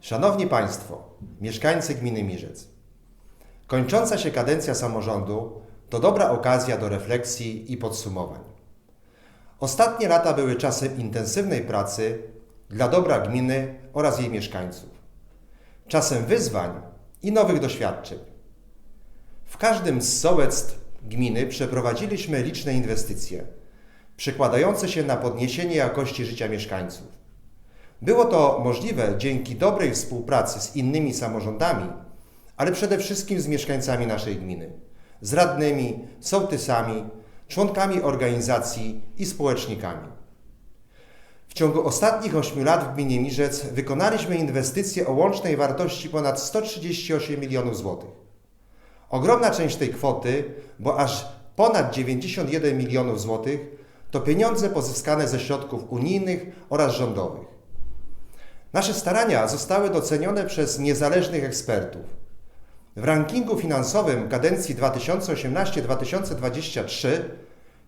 Szanowni Państwo, mieszkańcy gminy Mirzec. Kończąca się kadencja samorządu to dobra okazja do refleksji i podsumowań. Ostatnie lata były czasem intensywnej pracy dla dobra gminy oraz jej mieszkańców. Czasem wyzwań i nowych doświadczeń. W każdym z sołectw gminy przeprowadziliśmy liczne inwestycje, przekładające się na podniesienie jakości życia mieszkańców. Było to możliwe dzięki dobrej współpracy z innymi samorządami, ale przede wszystkim z mieszkańcami naszej gminy, z radnymi, sołtysami, członkami organizacji i społecznikami. W ciągu ostatnich 8 lat w gminie Mirzec wykonaliśmy inwestycje o łącznej wartości ponad 138 milionów złotych. Ogromna część tej kwoty, bo aż ponad 91 milionów złotych, to pieniądze pozyskane ze środków unijnych oraz rządowych. Nasze starania zostały docenione przez niezależnych ekspertów. W rankingu finansowym kadencji 2018-2023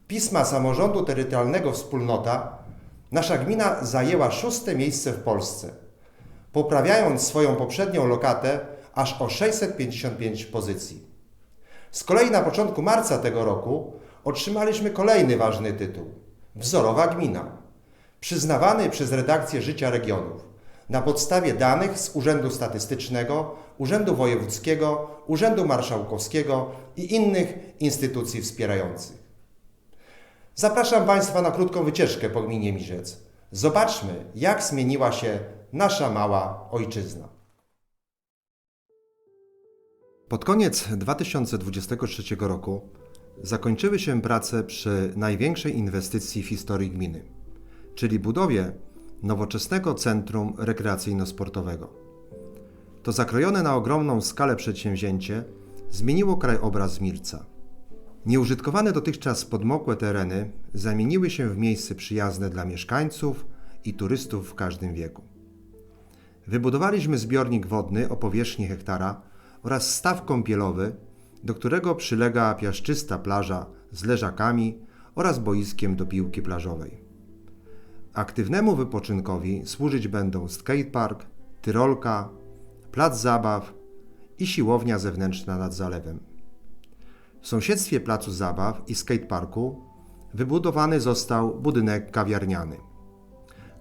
pisma samorządu terytorialnego Wspólnota nasza gmina zajęła szóste miejsce w Polsce, poprawiając swoją poprzednią lokatę aż o 655 pozycji. Z kolei na początku marca tego roku otrzymaliśmy kolejny ważny tytuł Wzorowa Gmina, przyznawany przez redakcję Życia Regionów na podstawie danych z Urzędu Statystycznego, Urzędu Wojewódzkiego, Urzędu Marszałkowskiego i innych instytucji wspierających. Zapraszam Państwa na krótką wycieczkę po gminie Mirzec. Zobaczmy, jak zmieniła się nasza mała ojczyzna. Pod koniec 2023 roku zakończyły się prace przy największej inwestycji w historii gminy, czyli budowie nowoczesnego centrum rekreacyjno-sportowego. To zakrojone na ogromną skalę przedsięwzięcie zmieniło krajobraz Mirca. Nieużytkowane dotychczas podmokłe tereny zamieniły się w miejsce przyjazne dla mieszkańców i turystów w każdym wieku. Wybudowaliśmy zbiornik wodny o powierzchni hektara oraz staw kąpielowy, do którego przylega piaszczysta plaża z leżakami oraz boiskiem do piłki plażowej. Aktywnemu wypoczynkowi służyć będą skatepark, tyrolka, plac zabaw i siłownia zewnętrzna nad zalewem. W sąsiedztwie placu zabaw i skateparku wybudowany został budynek kawiarniany.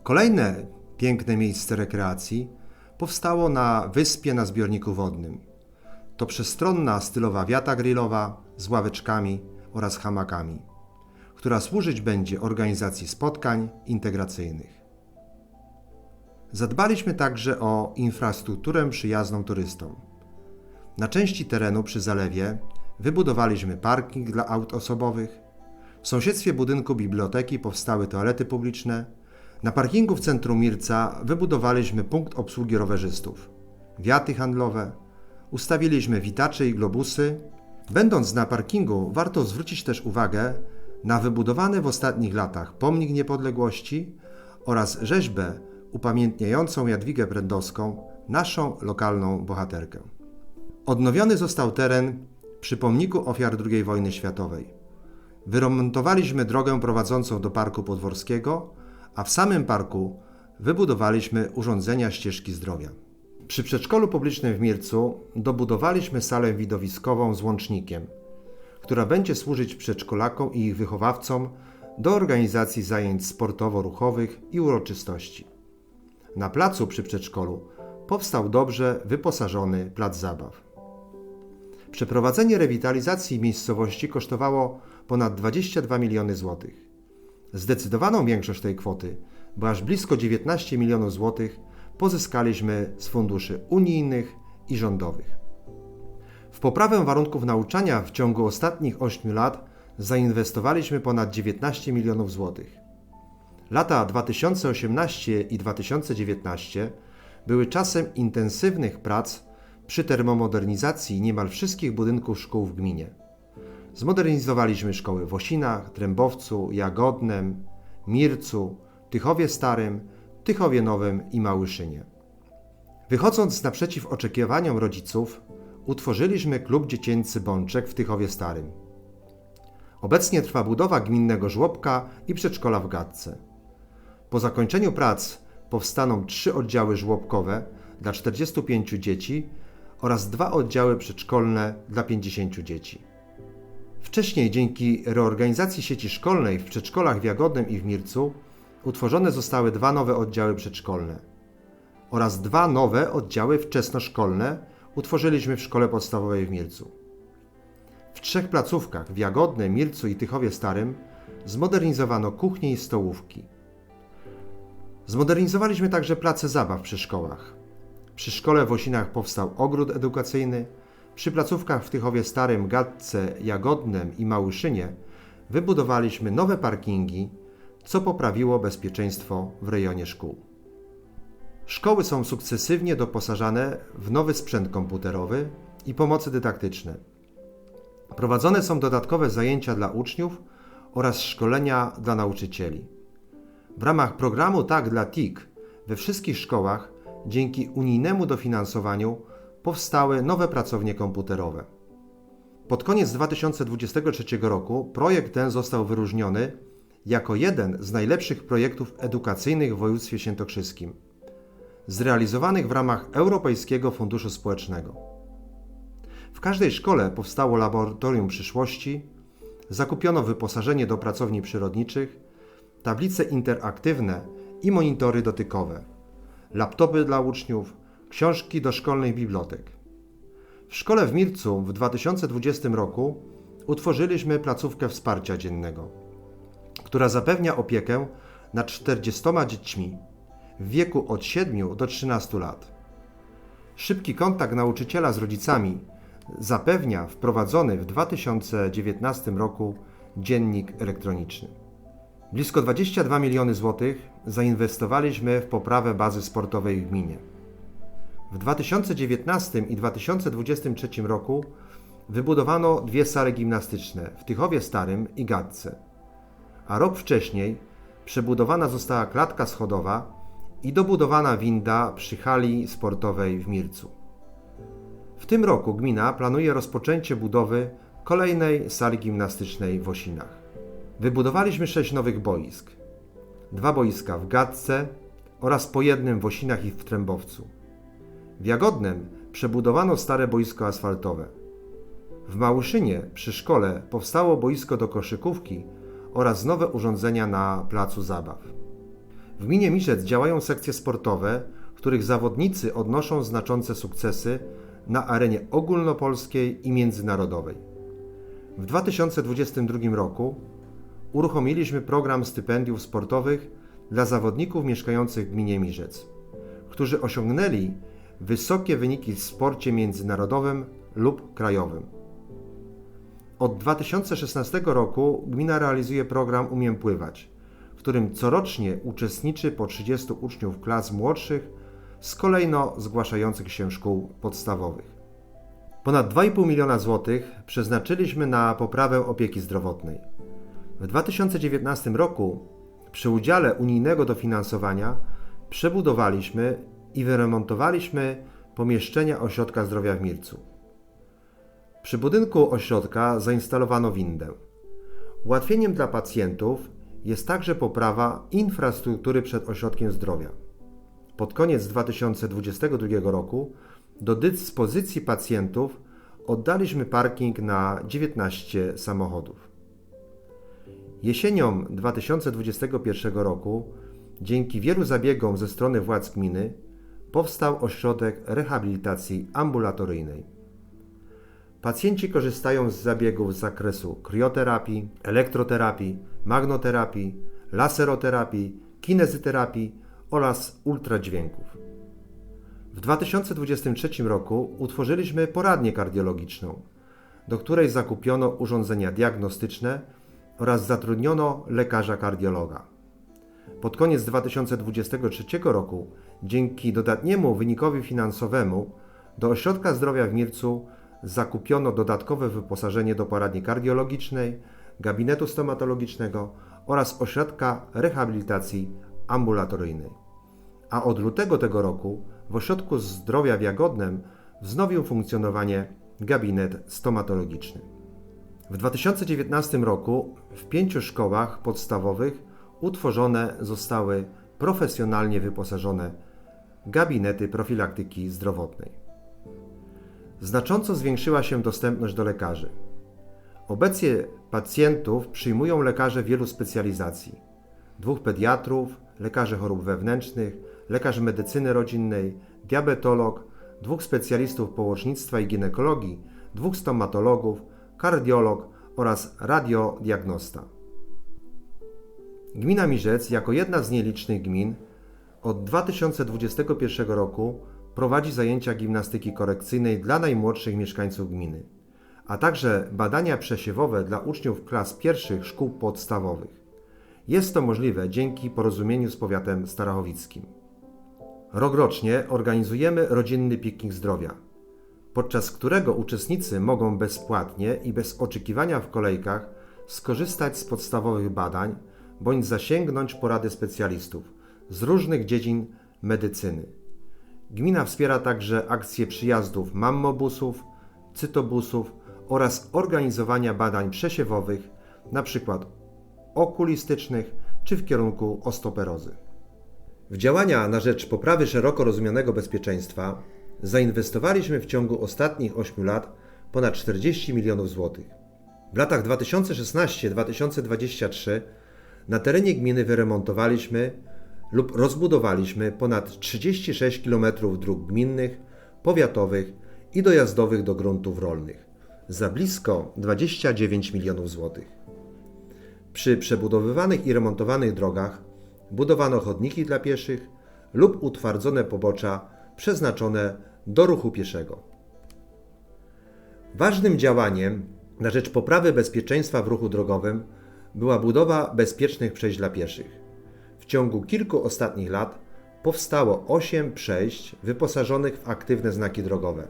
Kolejne piękne miejsce rekreacji powstało na wyspie na zbiorniku wodnym. To przestronna stylowa wiata grillowa z ławeczkami oraz hamakami która służyć będzie organizacji spotkań integracyjnych. Zadbaliśmy także o infrastrukturę przyjazną turystom. Na części terenu przy zalewie wybudowaliśmy parking dla aut osobowych. W sąsiedztwie budynku biblioteki powstały toalety publiczne. Na parkingu w centrum Mirca wybudowaliśmy punkt obsługi rowerzystów, wiaty handlowe, ustawiliśmy witacze i globusy. Będąc na parkingu, warto zwrócić też uwagę na wybudowany w ostatnich latach pomnik niepodległości oraz rzeźbę upamiętniającą Jadwigę Brędowską, naszą lokalną bohaterkę. Odnowiony został teren przy pomniku ofiar II wojny światowej. Wyremontowaliśmy drogę prowadzącą do Parku Podworskiego, a w samym parku wybudowaliśmy urządzenia ścieżki zdrowia. Przy przedszkolu publicznym w Mircu dobudowaliśmy salę widowiskową z łącznikiem – która będzie służyć przedszkolakom i ich wychowawcom do organizacji zajęć sportowo-ruchowych i uroczystości. Na placu przy przedszkolu powstał dobrze wyposażony plac zabaw. Przeprowadzenie rewitalizacji miejscowości kosztowało ponad 22 miliony złotych. Zdecydowaną większość tej kwoty, bo aż blisko 19 milionów złotych, pozyskaliśmy z funduszy unijnych i rządowych. W poprawę warunków nauczania w ciągu ostatnich 8 lat zainwestowaliśmy ponad 19 milionów złotych. Lata 2018 i 2019 były czasem intensywnych prac przy termomodernizacji niemal wszystkich budynków szkół w gminie. Zmodernizowaliśmy szkoły w Osinach, Trębowcu, Jagodnem, Mircu, Tychowie Starym, Tychowie Nowym i Małyszynie. Wychodząc naprzeciw oczekiwaniom rodziców, utworzyliśmy klub dziecięcy Bączek w Tychowie Starym. Obecnie trwa budowa gminnego żłobka i przedszkola w Gadce. Po zakończeniu prac powstaną trzy oddziały żłobkowe dla 45 dzieci oraz dwa oddziały przedszkolne dla 50 dzieci. Wcześniej dzięki reorganizacji sieci szkolnej w przedszkolach w Jagodnem i w Mircu utworzone zostały dwa nowe oddziały przedszkolne oraz dwa nowe oddziały wczesnoszkolne utworzyliśmy w szkole podstawowej w Mircu. W trzech placówkach w Jagodne, Mircu i Tychowie Starym zmodernizowano kuchnie i stołówki. Zmodernizowaliśmy także place zabaw przy szkołach. Przy szkole w Osinach powstał ogród edukacyjny, przy placówkach w Tychowie Starym, Gadce, Jagodnem i Małyszynie wybudowaliśmy nowe parkingi, co poprawiło bezpieczeństwo w rejonie szkół. Szkoły są sukcesywnie doposażane w nowy sprzęt komputerowy i pomocy dydaktyczne. Prowadzone są dodatkowe zajęcia dla uczniów oraz szkolenia dla nauczycieli. W ramach programu Tak dla TIK we wszystkich szkołach dzięki unijnemu dofinansowaniu powstały nowe pracownie komputerowe. Pod koniec 2023 roku projekt ten został wyróżniony jako jeden z najlepszych projektów edukacyjnych w województwie świętokrzyskim, zrealizowanych w ramach Europejskiego Funduszu Społecznego. W każdej szkole powstało laboratorium przyszłości, zakupiono wyposażenie do pracowni przyrodniczych, tablice interaktywne i monitory dotykowe, laptopy dla uczniów, książki do szkolnych bibliotek. W szkole w Mircu w 2020 roku utworzyliśmy placówkę wsparcia dziennego, która zapewnia opiekę nad 40 dziećmi w wieku od 7 do 13 lat. Szybki kontakt nauczyciela z rodzicami zapewnia wprowadzony w 2019 roku dziennik elektroniczny. Blisko 22 miliony złotych zainwestowaliśmy w poprawę bazy sportowej w gminie. W 2019 i 2023 roku wybudowano dwie sale gimnastyczne w Tychowie Starym i Gadce, a rok wcześniej przebudowana została klatka schodowa i dobudowana winda przy hali sportowej w Mircu. W tym roku gmina planuje rozpoczęcie budowy kolejnej sali gimnastycznej w Osinach. Wybudowaliśmy sześć nowych boisk. Dwa boiska w Gadce oraz po jednym w Osinach i w Trębowcu. W Jagodnem przebudowano stare boisko asfaltowe. W Małyszynie przy szkole powstało boisko do koszykówki oraz nowe urządzenia na placu zabaw. W gminie Miszec działają sekcje sportowe, których zawodnicy odnoszą znaczące sukcesy na arenie ogólnopolskiej i międzynarodowej. W 2022 roku uruchomiliśmy program stypendiów sportowych dla zawodników mieszkających w gminie Mirzec, którzy osiągnęli wysokie wyniki w sporcie międzynarodowym lub krajowym. Od 2016 roku gmina realizuje program Umiem Pływać, w którym corocznie uczestniczy po 30 uczniów klas młodszych z kolejno zgłaszających się szkół podstawowych. Ponad 2,5 miliona złotych przeznaczyliśmy na poprawę opieki zdrowotnej. W 2019 roku przy udziale unijnego dofinansowania przebudowaliśmy i wyremontowaliśmy pomieszczenia Ośrodka Zdrowia w Mircu. Przy budynku ośrodka zainstalowano windę. Ułatwieniem dla pacjentów jest także poprawa infrastruktury przed ośrodkiem zdrowia. Pod koniec 2022 roku do dyspozycji pacjentów oddaliśmy parking na 19 samochodów. Jesienią 2021 roku, dzięki wielu zabiegom ze strony władz gminy, powstał ośrodek rehabilitacji ambulatoryjnej. Pacjenci korzystają z zabiegów z zakresu krioterapii, elektroterapii, magnoterapii, laseroterapii, kinezyterapii oraz ultradźwięków. W 2023 roku utworzyliśmy poradnię kardiologiczną, do której zakupiono urządzenia diagnostyczne oraz zatrudniono lekarza kardiologa. Pod koniec 2023 roku, dzięki dodatniemu wynikowi finansowemu, do Ośrodka Zdrowia w Mircu zakupiono dodatkowe wyposażenie do poradni kardiologicznej, gabinetu stomatologicznego oraz ośrodka rehabilitacji ambulatoryjnej. A od lutego tego roku w Ośrodku Zdrowia w Jagodnem wznowił funkcjonowanie gabinet stomatologiczny. W 2019 roku w pięciu szkołach podstawowych utworzone zostały profesjonalnie wyposażone gabinety profilaktyki zdrowotnej. Znacząco zwiększyła się dostępność do lekarzy. Obecnie pacjentów przyjmują lekarze wielu specjalizacji: dwóch pediatrów, lekarzy chorób wewnętrznych, lekarz medycyny rodzinnej, diabetolog, dwóch specjalistów położnictwa i ginekologii, dwóch stomatologów, kardiolog oraz radiodiagnosta. Gmina Mirzec, jako jedna z nielicznych gmin, od 2021 roku prowadzi zajęcia gimnastyki korekcyjnej dla najmłodszych mieszkańców gminy, a także badania przesiewowe dla uczniów klas pierwszych szkół podstawowych. Jest to możliwe dzięki porozumieniu z powiatem starachowickim. Rokrocznie organizujemy rodzinny piknik zdrowia, podczas którego uczestnicy mogą bezpłatnie i bez oczekiwania w kolejkach skorzystać z podstawowych badań bądź zasięgnąć porady specjalistów z różnych dziedzin medycyny. Gmina wspiera także akcje przyjazdów mammobusów, cytobusów oraz organizowania badań przesiewowych, np. okulistycznych czy w kierunku ostoperozy. W działania na rzecz poprawy szeroko rozumianego bezpieczeństwa zainwestowaliśmy w ciągu ostatnich 8 lat ponad 40 milionów złotych. W latach 2016-2023 na terenie gminy wyremontowaliśmy lub rozbudowaliśmy ponad 36 km dróg gminnych, powiatowych i dojazdowych do gruntów rolnych za blisko 29 milionów złotych. Przy przebudowywanych i remontowanych drogach budowano chodniki dla pieszych lub utwardzone pobocza przeznaczone do ruchu pieszego. Ważnym działaniem na rzecz poprawy bezpieczeństwa w ruchu drogowym była budowa bezpiecznych przejść dla pieszych. W ciągu kilku ostatnich lat powstało 8 przejść wyposażonych w aktywne znaki drogowe,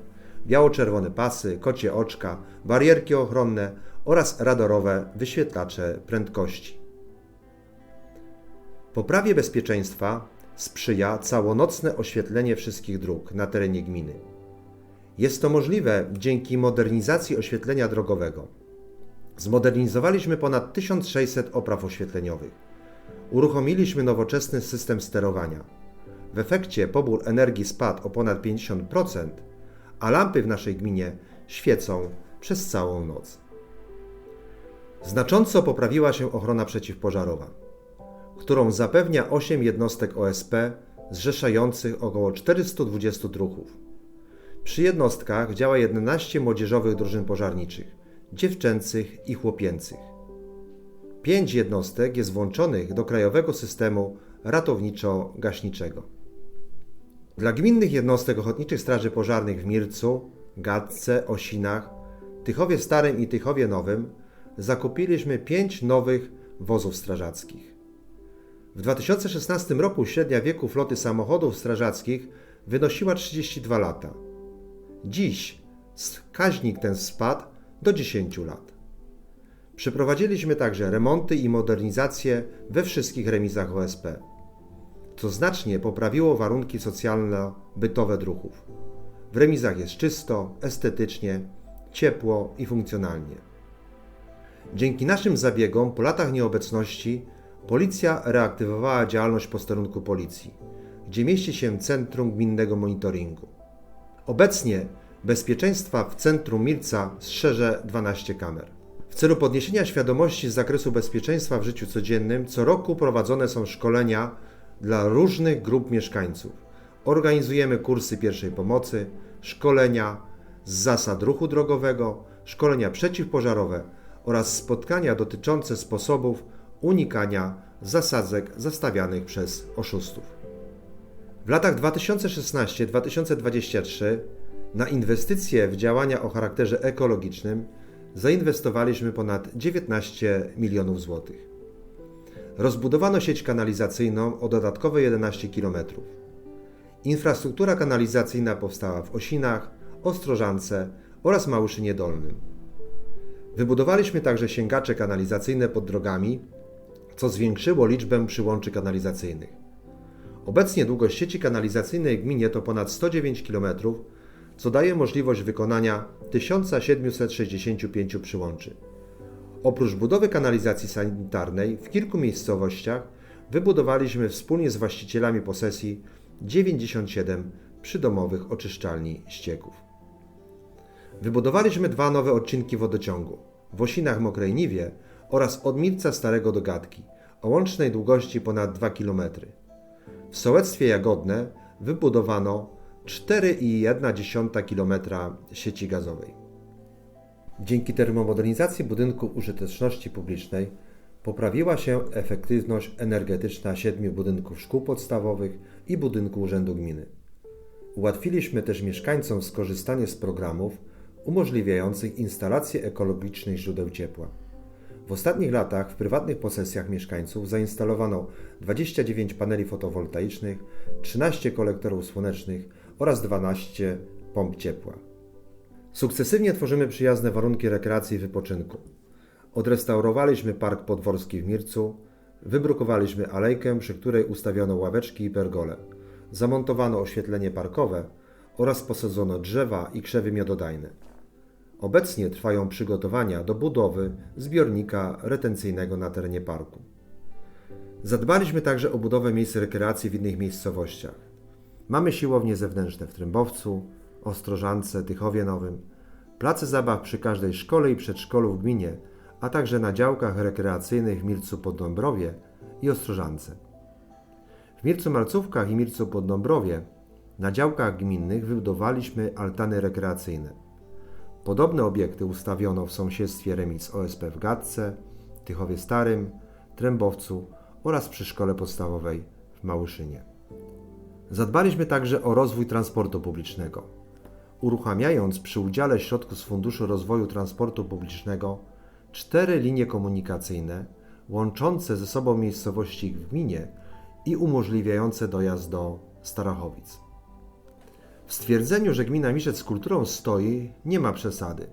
biało-czerwone pasy, kocie oczka, barierki ochronne oraz radarowe wyświetlacze prędkości. Poprawie bezpieczeństwa sprzyja całonocne oświetlenie wszystkich dróg na terenie gminy. Jest to możliwe dzięki modernizacji oświetlenia drogowego. Zmodernizowaliśmy ponad 1600 opraw oświetleniowych. Uruchomiliśmy nowoczesny system sterowania. W efekcie pobór energii spadł o ponad 50%, a lampy w naszej gminie świecą przez całą noc. Znacząco poprawiła się ochrona przeciwpożarowa, którą zapewnia 8 jednostek OSP zrzeszających około 420 druhów. Przy jednostkach działa 11 młodzieżowych drużyn pożarniczych, dziewczęcych i chłopięcych. Pięć jednostek jest włączonych do krajowego systemu ratowniczo-gaśniczego. Dla gminnych jednostek Ochotniczych Straży Pożarnych w Mircu, Gadce, Osinach, Tychowie Starym i Tychowie Nowym zakupiliśmy pięć nowych wozów strażackich. W 2016 roku średnia wieku floty samochodów strażackich wynosiła 32 lata. Dziś wskaźnik ten spadł do 10 lat. Przeprowadziliśmy także remonty i modernizacje we wszystkich remizach OSP, co znacznie poprawiło warunki socjalno-bytowe druhów. W remizach jest czysto, estetycznie, ciepło i funkcjonalnie. Dzięki naszym zabiegom po latach nieobecności policja reaktywowała działalność posterunku policji, gdzie mieści się Centrum Gminnego Monitoringu. Obecnie bezpieczeństwa w centrum Milca strzeże 12 kamer. W celu podniesienia świadomości z zakresu bezpieczeństwa w życiu codziennym co roku prowadzone są szkolenia dla różnych grup mieszkańców. Organizujemy kursy pierwszej pomocy, szkolenia z zasad ruchu drogowego, szkolenia przeciwpożarowe oraz spotkania dotyczące sposobów unikania zasadzek zastawianych przez oszustów. W latach 2016-2023 na inwestycje w działania o charakterze ekologicznym zainwestowaliśmy ponad 19 milionów złotych. Rozbudowano sieć kanalizacyjną o dodatkowe 11 km. Infrastruktura kanalizacyjna powstała w Osinach, Ostrożance oraz Małyszynie Dolnym. Wybudowaliśmy także sięgacze kanalizacyjne pod drogami, co zwiększyło liczbę przyłączy kanalizacyjnych. Obecnie długość sieci kanalizacyjnej w gminie to ponad 109 km, co daje możliwość wykonania 1765 przyłączy. Oprócz budowy kanalizacji sanitarnej w kilku miejscowościach wybudowaliśmy wspólnie z właścicielami posesji 97 przydomowych oczyszczalni ścieków. Wybudowaliśmy dwa nowe odcinki wodociągu w Osinach Mokrej Niwie oraz od Milca Starego do Gatki o łącznej długości ponad 2 km. W sołectwie Jagodne wybudowano 4,1 km sieci gazowej. Dzięki termomodernizacji budynku użyteczności publicznej poprawiła się efektywność energetyczna siedmiu budynków szkół podstawowych i budynku Urzędu Gminy. Ułatwiliśmy też mieszkańcom skorzystanie z programów umożliwiających instalację ekologicznych źródeł ciepła. W ostatnich latach w prywatnych posesjach mieszkańców zainstalowano 29 paneli fotowoltaicznych, 13 kolektorów słonecznych oraz 12 pomp ciepła. Sukcesywnie tworzymy przyjazne warunki rekreacji i wypoczynku. Odrestaurowaliśmy park podworski w Mircu, wybrukowaliśmy alejkę, przy której ustawiono ławeczki i pergole. Zamontowano oświetlenie parkowe oraz posadzono drzewa i krzewy miododajne. Obecnie trwają przygotowania do budowy zbiornika retencyjnego na terenie parku. Zadbaliśmy także o budowę miejsc rekreacji w innych miejscowościach. Mamy siłownie zewnętrzne w Trębowcu, Ostrożance, Tychowie Nowym, place zabaw przy każdej szkole i przedszkolu w gminie, a także na działkach rekreacyjnych w Mircu Poddąbrowie i Ostrożance. W Mircu Malcówkach i Mircu Poddąbrowie na działkach gminnych wybudowaliśmy altany rekreacyjne. Podobne obiekty ustawiono w sąsiedztwie remiz OSP w Gatce, Tychowie Starym, Trębowcu oraz przy szkole podstawowej w Małyszynie. Zadbaliśmy także o rozwój transportu publicznego. Uruchamiając przy udziale środków z Funduszu Rozwoju Transportu Publicznego cztery linie komunikacyjne łączące ze sobą miejscowości w gminie i umożliwiające dojazd do Starachowic. W stwierdzeniu, że gmina Miszec z kulturą stoi, nie ma przesady.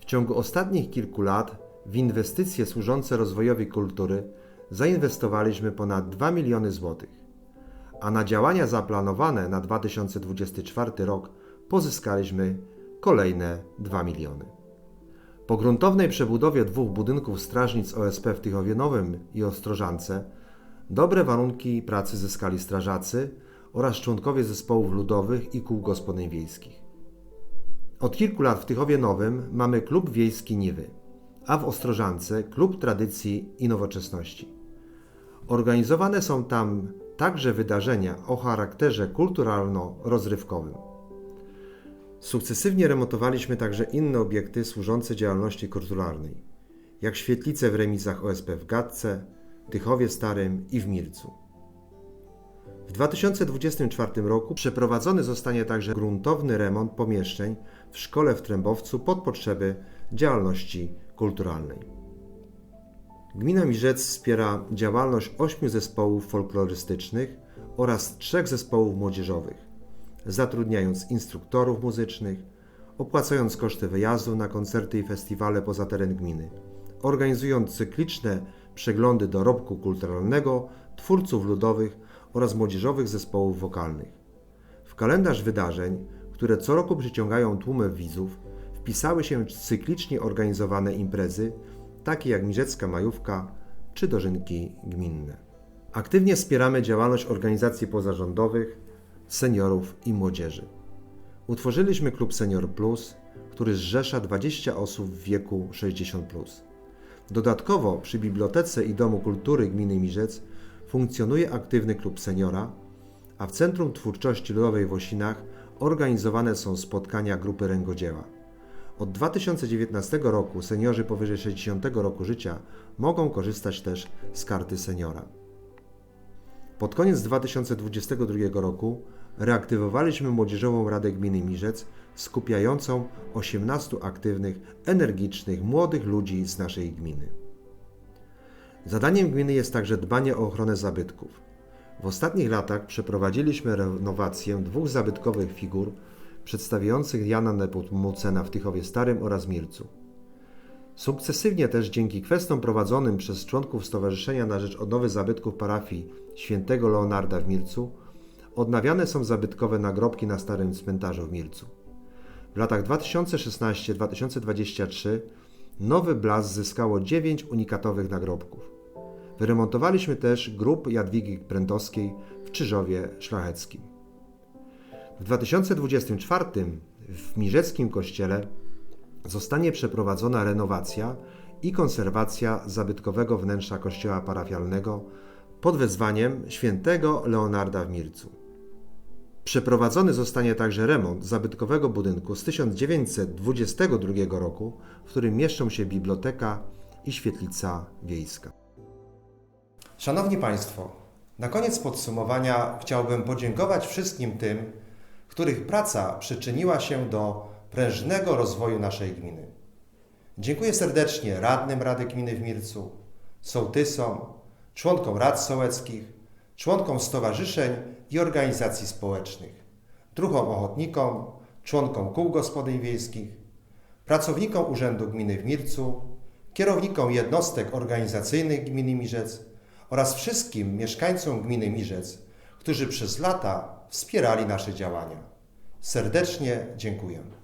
W ciągu ostatnich kilku lat w inwestycje służące rozwojowi kultury zainwestowaliśmy ponad 2 miliony złotych, a na działania zaplanowane na 2024 rok pozyskaliśmy kolejne 2 miliony. Po gruntownej przebudowie dwóch budynków strażnic OSP w Tychowie Nowym i Ostrożance dobre warunki pracy zyskali strażacy oraz członkowie zespołów ludowych i kół gospodyń wiejskich. Od kilku lat w Tychowie Nowym mamy klub wiejski Niwy, a w Ostrożance klub tradycji i nowoczesności. Organizowane są tam także wydarzenia o charakterze kulturalno-rozrywkowym. Sukcesywnie remontowaliśmy także inne obiekty służące działalności kulturalnej, jak świetlice w remizach OSP w Gatce, Tychowie Starym i w Mircu. W 2024 roku przeprowadzony zostanie także gruntowny remont pomieszczeń w szkole w Trębowcu pod potrzeby działalności kulturalnej. Gmina Mirzec wspiera działalność ośmiu zespołów folklorystycznych oraz trzech zespołów młodzieżowych, zatrudniając instruktorów muzycznych, opłacając koszty wyjazdu na koncerty i festiwale poza teren gminy, organizując cykliczne przeglądy dorobku kulturalnego twórców ludowych oraz młodzieżowych zespołów wokalnych. W kalendarz wydarzeń, które co roku przyciągają tłumy widzów, wpisały się cyklicznie organizowane imprezy, takie jak Mirzecka Majówka czy Dożynki Gminne. Aktywnie wspieramy działalność organizacji pozarządowych, seniorów i młodzieży. Utworzyliśmy klub Senior Plus, który zrzesza 20 osób w wieku 60+. Plus. Dodatkowo przy Bibliotece i Domu Kultury Gminy Mirzec funkcjonuje aktywny klub seniora, a w Centrum Twórczości Ludowej w Osinach organizowane są spotkania grupy ręgodzieła. Od 2019 roku seniorzy powyżej 60 roku życia mogą korzystać też z karty seniora. Pod koniec 2022 roku reaktywowaliśmy Młodzieżową Radę Gminy Mirzec, skupiającą 18 aktywnych, energicznych, młodych ludzi z naszej gminy. Zadaniem gminy jest także dbanie o ochronę zabytków. W ostatnich latach przeprowadziliśmy renowację dwóch zabytkowych figur przedstawiających Jana Nepomucena w Tychowie Starym oraz Mircu. Sukcesywnie też dzięki kwestom prowadzonym przez członków Stowarzyszenia na Rzecz Odnowy Zabytków Parafii Świętego Leonarda w Mircu odnawiane są zabytkowe nagrobki na Starym Cmentarzu w Mircu. W latach 2016-2023 Nowy Blas zyskało 9 unikatowych nagrobków. Wyremontowaliśmy też grób Jadwigi Prętowskiej w Czyżowie Szlacheckim. W 2024 w Mirzeckim Kościele zostanie przeprowadzona renowacja i konserwacja zabytkowego wnętrza kościoła parafialnego pod wezwaniem świętego Leonarda w Mircu. Przeprowadzony zostanie także remont zabytkowego budynku z 1922 roku, w którym mieszczą się biblioteka i świetlica wiejska. Szanowni Państwo, na koniec podsumowania chciałbym podziękować wszystkim tym, których praca przyczyniła się do prężnego rozwoju naszej gminy. Dziękuję serdecznie radnym Rady Gminy w Mircu, sołtysom, członkom rad sołeckich, członkom stowarzyszeń i organizacji społecznych, druhom ochotnikom, członkom kół gospodyń wiejskich, pracownikom Urzędu Gminy w Mircu, kierownikom jednostek organizacyjnych Gminy Mirzec oraz wszystkim mieszkańcom Gminy Mirzec, którzy przez lata wspierali nasze działania. Serdecznie dziękuję.